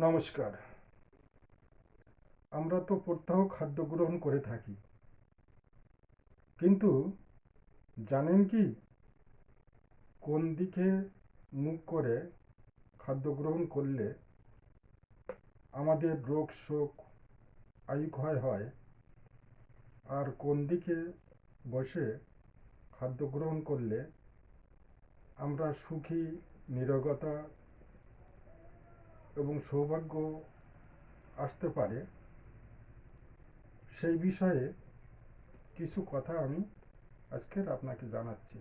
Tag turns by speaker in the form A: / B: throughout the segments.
A: নমস্কার। আমরা তো প্রত্যহ খাদ্য গ্রহণ করে থাকি। কিন্তু জানেন কি? কোন দিকে মুখ করে খাদ্য গ্রহণ করলে আমাদের রোগ শোক আয়ু ক্ষয় হয়? আর কোন দিকে বসে খাদ্য গ্রহণ করলে আমরা সুখী, নিরোগতা এবং সৌভাগ্য আসতে পারে, সেই বিষয়ে কিছু কথা আমি আজকের আপনাকে জানাচ্ছি।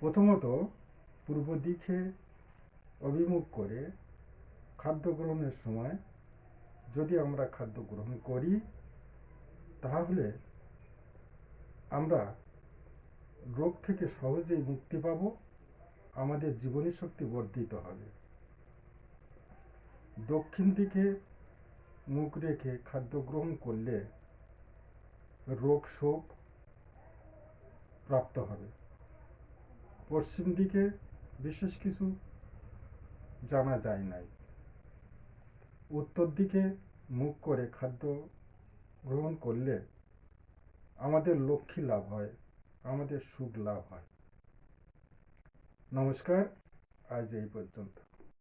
A: প্রথমত, পূর্ব দিকে অভিমুখ করে খাদ্য গ্রহণের সময় যদি আমরা খাদ্য গ্রহণ করি, তাহলে আমরা রোগ থেকে সহজেই মুক্তি পাব। আমাদের জীবনী শক্তি বর্ধিত হবে। দক্ষিণ দিকে মুখ রেখে খাদ্য গ্রহণ করলে রোগ শোক প্রাপ্ত হবে। পশ্চিম দিকে বিশেষ কিছু জানা যায় নাই। উত্তর দিকে মুখ করে খাদ্য গ্রহণ করলে আমাদের লক্ষ্মী লাভ হয়, আমাদের সুখ লাভ হয়। নমস্কার আজ এই পর্যন্ত।